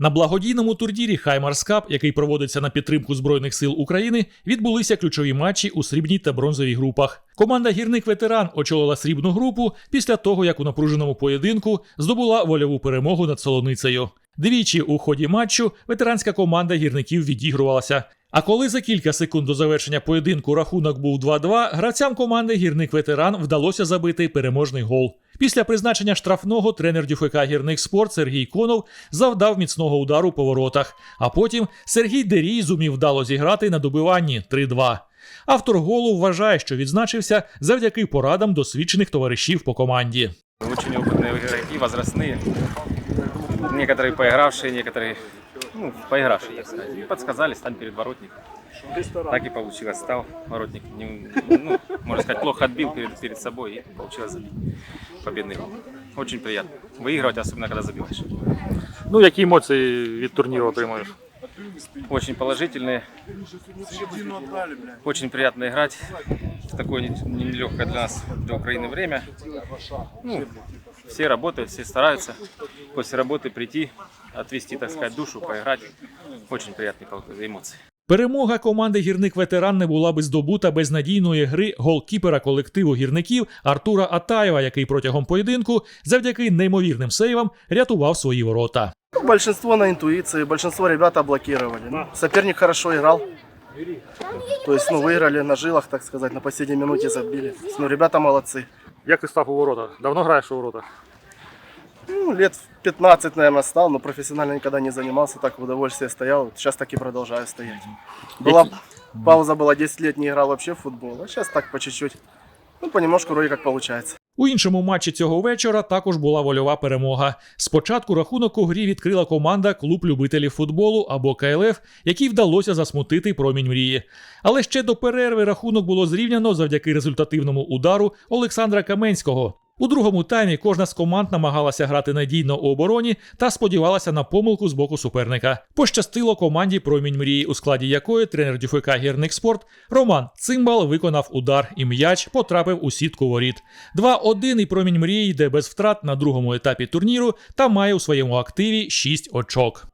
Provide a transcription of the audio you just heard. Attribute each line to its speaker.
Speaker 1: На благодійному турнірі Хаймарс Кап, який проводиться на підтримку Збройних сил України, відбулися ключові матчі у срібній та бронзовій групах. Команда гірник ветеран очолила срібну групу після того, як у напруженому поєдинку здобула вольову перемогу над солоницею. Двічі у ході матчу ветеранська команда гірників відігрувалася. А коли за кілька секунд до завершення поєдинку рахунок був 2-2, гравцям команди гірник ветеран вдалося забити переможний гол. Після призначення штрафного тренер ДЮФК гірник спорт Сергій Конов завдав міцного удару по воротах. А потім Сергій Дерій зумів вдало зіграти на добиванні 3-2. Автор голу вважає, що відзначився завдяки порадам досвідчених товаришів по команді.
Speaker 2: Очень опытные игроки, возрастные. Некоторые поигравшие, некоторые ну, поигравшие, так сказать. И подсказали, стань перед воротником. Так и получилось. Стал воротник, не- ну, можно сказать, плохо отбил перед, перед собой и получилось забить победный гол. Очень приятно. Выигрывать, особенно когда забиваешь.
Speaker 3: Ну, які емоції від турніру отримуєш?
Speaker 2: Очень положительные. Очень приятно играть в такое не- нелегкое для нас, для Украины время. Ну, все работают, все стараются после работы прийти, отвести, так сказать, душу, поиграть. Очень приятные пол- эмоции.
Speaker 1: Перемога команди гірник ветеран не була би здобута без надійної гри голкіпера колективу гірників Артура Атаєва, який протягом поєдинку завдяки неймовірним сейвам рятував свої ворота.
Speaker 4: Большинство на интуиции, большинство ребята блокировали. Ну, соперник хорошо играл. То есть, ну, выиграли на жилах, так сказать, на последней минуте забили. Ну, ребята молодцы.
Speaker 3: Як ти став у ворота? Давно граєш у ворота?
Speaker 4: Ну, лет 15, наверное, стал, но профессионально никогда не занимался, так в удовольствие стоял. Вот Сейчас так и продолжаю стоять. Была пауза была 10 лет, не играл вообще в футбол, а сейчас так по чуть-чуть. Ну, понемножку вроде как получается.
Speaker 1: У іншому матчі цього вечора також була вольова перемога. Спочатку рахунок у грі відкрила команда клуб любителів футболу або КЛФ, якій вдалося засмутити промінь мрії. Але ще до перерви рахунок було зрівняно завдяки результативному удару Олександра Каменського. У другому таймі кожна з команд намагалася грати надійно у обороні та сподівалася на помилку з боку суперника. Пощастило команді промінь мрії, у складі якої тренер ДЮФК Гірник Спорт Роман Цимбал виконав удар і м'яч потрапив у сітку воріт. 2-1 і промінь мрії йде без втрат на другому етапі турніру та має у своєму активі 6 очок.